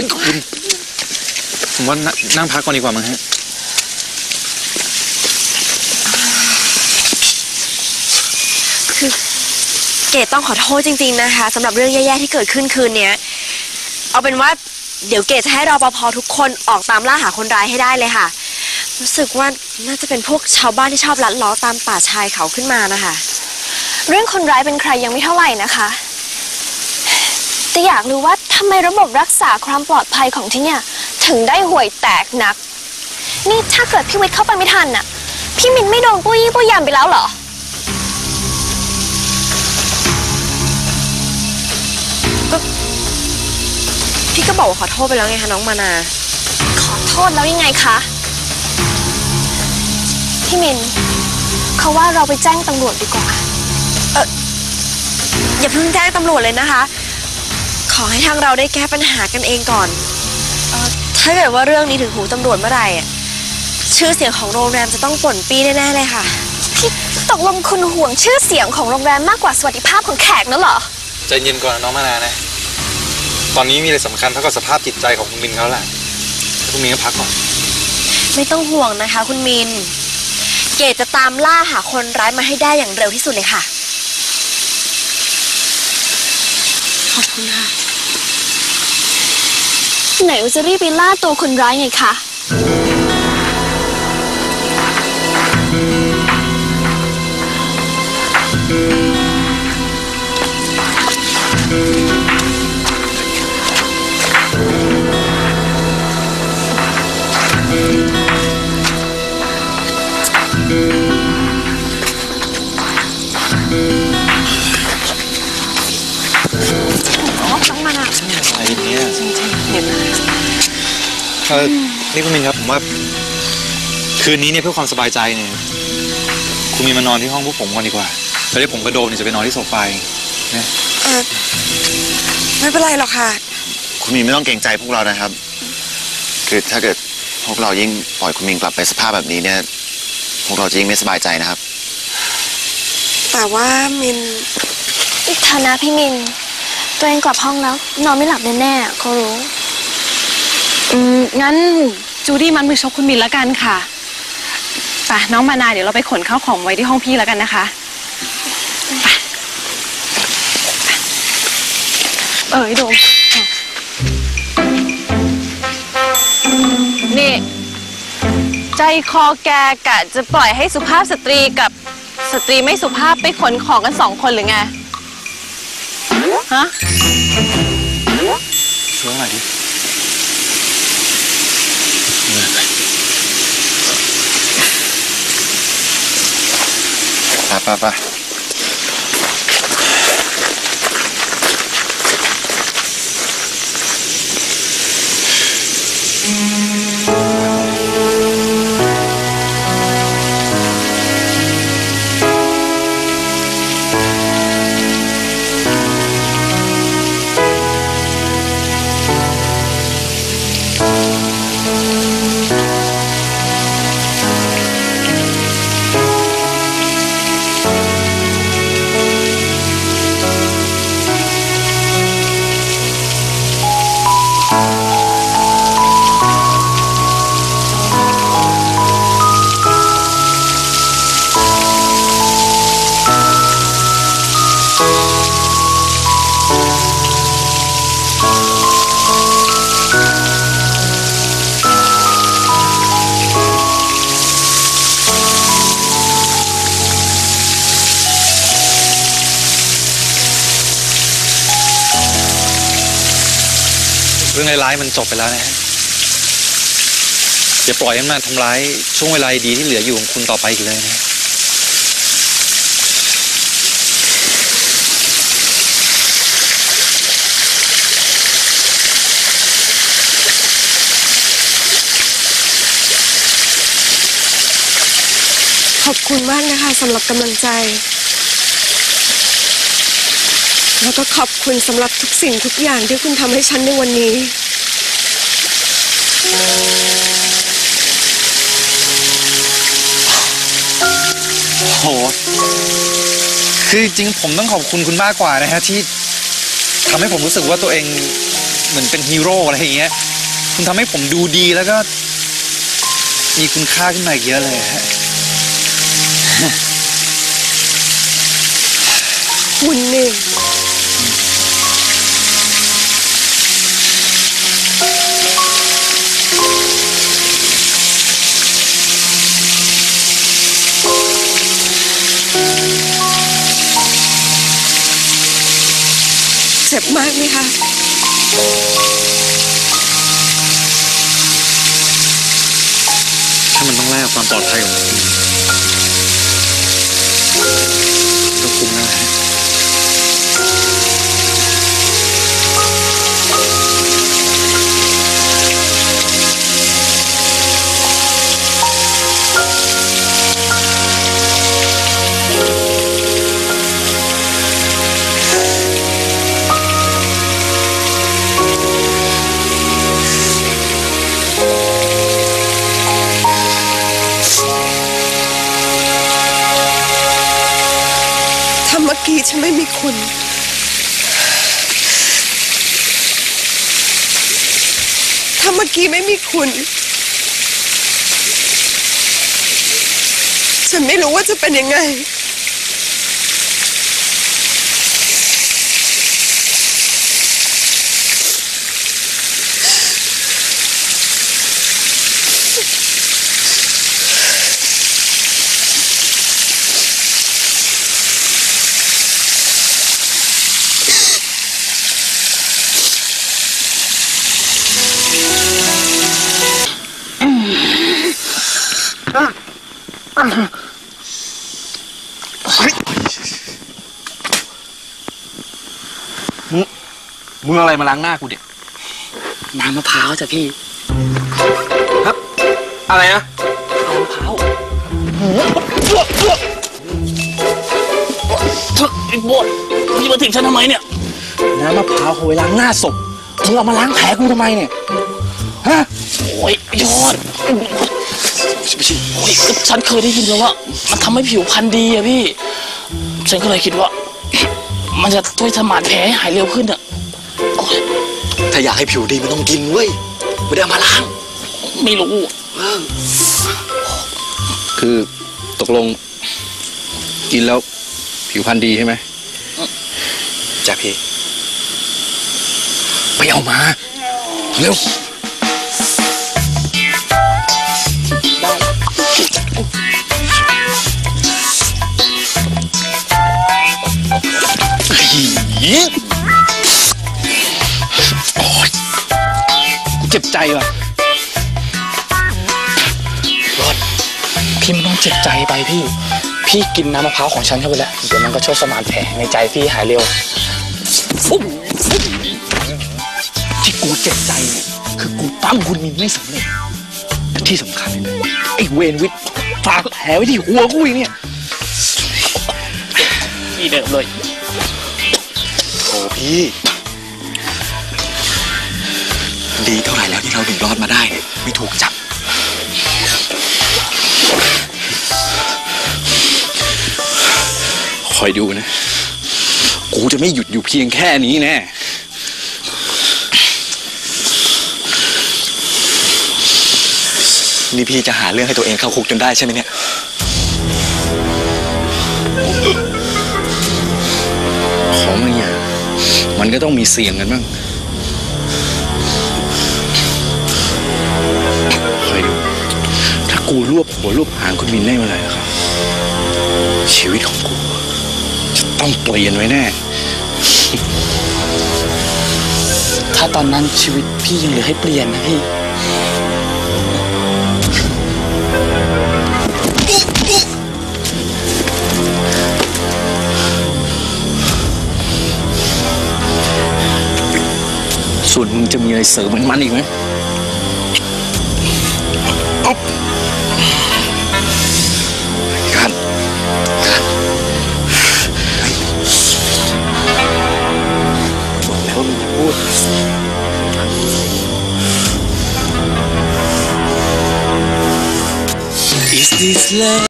เป็นคุณผมว่านั่งพักก่อนดีกว่ามั้งฮะคือเกดต้องขอโทษจริง ๆนะคะสำหรับเรื่องแย่ๆที่เกิดขึ้นคืนเนี้ย เอาเป็นว่าเดี๋ยวเกดจะให้รอปภทุกคนออกตามล่าหาคนร้ายให้ได้เลยค่ะ รู้สึกว่าน่าจะเป็นพวกชาวบ้านที่ชอบลัดล้อตามป่าชายเขาขึ้นมานะคะ เรื่องคนร้ายเป็นใครยังไม่เท่าไหร่นะคะ แต่อยากรู้ว่าำไมระบบรักษาความปลอดภัยของที่เนี่ย ถึงได้ห่วยแตกนัก นี่ถ้าเกิดพี่วิทย์เข้าไปไม่ทันน่ะ พี่มินไม่โดนปุ้ยยี่ปุ้ยยำไปแล้วเหรอพี่ก็บอกว่าขอโทษไปแล้วไงคะน้องมานา ขอโทษแล้วยังไงคะ พี่มินเขาว่าเราไปแจ้งตำรวจดีกว่า อย่าเพิ่งแจ้งตำรวจเลยนะคะข อให้ทางเราได้แก้ปัญหากันเองก่อนเออถ้าเกิดว่าเรื่องนี้ถึงหูตำรวจเมื่อไหร่อะชื่อเสียงของโรงแรมจะต้องป่นปี้แน่ๆเลยค่ะ พี่ตกลงคุณห่วงชื่อเสียงของโรงแรมมากกว่าสวัสดิภาพของแขกนั่นเหรอ ใจเย็นก่อนนะน้องมานานะ ตอนนี้มีอะไรสำคัญเท่ากับสภาพจิตใจของคุณมินเขาแหละให้คุณมินก็พักก่อน ไม่ต้องห่วงนะคะ คุณมิน เกดจะตามล่าหาคนร้ายมาให้ได้อย่างเร็วที่สุดเลยค่ะ ขอบคุณค่ะ ไหนว่าจะรีบไปล่าตัวคนร้ายไงคะ เออนี่คุณมินครับผมว่า คืนนี้เนี่ยเพื่อความสบายใจเนี่ย คุณมินมานอนที่ห้องพวกผมก่อนดีกว่าแล้วเดี๋ยวผมกับโดมเนี่ยจะไปนอนที่โซฟาเองนะเออไม่เป็นไรหรอกค่ะ คุณมินไม่ต้องเกรงใจพวกเรานะครับ คือถ้าเกิดพวกเรายิ่งปล่อยคุณมินกลับไปสภาพแบบนี้เนี่ย พวกเราจะยิ่งไม่สบายใจนะครับ แต่ว่ามินฐานะพี่มิน ตัวเองกลับห้องแล้ว นอนไม่หลับแน่ๆเขารู้อืม งั้นจูดี้มันมือชกคุณมินแล้วกันค่ะไปน้องมานาเดี๋ยวเราไปขนข้าวของไว้ที่ห้องพี่แล้วกันนะคะไปเออไอ้โดมนี่ ใจคอแกกะจะปล่อยให้สุภาพสตรีกับสตรีไม่สุภาพไปขนของกันสองคนหรือไง ฮะ ช่วยหน่อยดิ ไป รื่องร้ายๆมันจบไปแล้วนะฮะอย่าปล่อยให้มันมาทำร้ายช่วงเวลาดีที่เหลืออยู่ของคุณต่อไปอีกเลยนะ ขอบคุณมากนะคะสำหรับกำลังใจ แล้วก็ขอบคุณสำหรับทุกสิ่งทุกอย่างที่คุณทำให้ฉันในวันนี้ โห คือจริงๆผมต้องขอบคุณคุณมากกว่านะฮะที่ทำให้ผมรู้สึกว่าตัวเองเหมือนเป็นฮีโร่อะไรอย่างเงี้ย คุณทำให้ผมดูดีแล้วก็ มีคุณค่าขึ้นมาอีกเยอะเลยฮะ คุณนี่เมากไหมคะถ้ามันต้องแลกความปลอดภัยของคุณก็คุ้มนะ เมื่อกี้ฉันไม่มีคุณถ้าเมื่อกี้ไม่มีคุณ ฉันไม่รู้ว่าจะเป็นยังไง มึงเอาอะไรมาล้างหน้ากูเด็กน้ำมะพร้าวจ้ะพี่ ครับ อะไรนะน้ำมะพร้าวไอ้บดพี่มาถึงฉันทำไมเนี่ย น้ำมะพร้าวเขาไว้ล้างหน้าศพมึงเอามาล้างแผลกูทำไมเนี่ย ฮะ โอ้ยยอด โอ้ยก็ฉันเคยได้ยินมาว่า มันทำให้ผิวพรรณดีอะพี่ ฉันก็เลยคิดว่า มันจะช่วยสมานแผลให้หายเร็วขึ้นอะโอ๊ยถ้าอยากให้ผิวดีมันต้องกินเว้ยไม่ได้เอามาล้างไม่รู้ คือตกลงกินแล้วผิวพรรณดีใช่ไหมจ้ะพี่ ไปเอามา เร็ว เจ็บใจว่ะพี่ไม่ต้องเจ็บใจไปพี่ พี่กินน้ำมะพร้าวของฉันเข้าไปแล้ว เดี๋ยวมันก็ช่วยสมานแผลในใจพี่หายเร็วที่กูเจ็บใจเนี่ยคือกูปั้มคุณมินไม่สำเร็จและที่สำคัญเลยไอ้เวนวิทย์ ฝากแผลไว้ที่หัวกูอีกเนี่ยพี่เดิมเลยโอ้พี่ ดีเท่าไหร่แล้วที่เราถึงรอดมาได้เนี่ยไม่ถูกจับ คอยดูนะ กูจะไม่หยุดอยู่เพียงแค่นี้แน่ นี่พี่จะหาเรื่องให้ตัวเองเข้าคุกจนได้ใช่ไหมเนี่ย ของบางอย่างมันก็ต้องมีเสี่ยงกันบ้างคอยดู ถ้ากูรวบหัวรวบหางคุณมินได้เมื่อไหร่นะครับ ชีวิตของกู จะต้องเปลี่ยนไว้แน่ ถ้าตอนนั้นชีวิตพี่ยังเหลือให้เปลี่ยนนะพี่ ส่วนมึงจะมีอะไรเสริมเหมือนมันอีกไหมเอากันกันบอกแล้วมึงพูด Is this love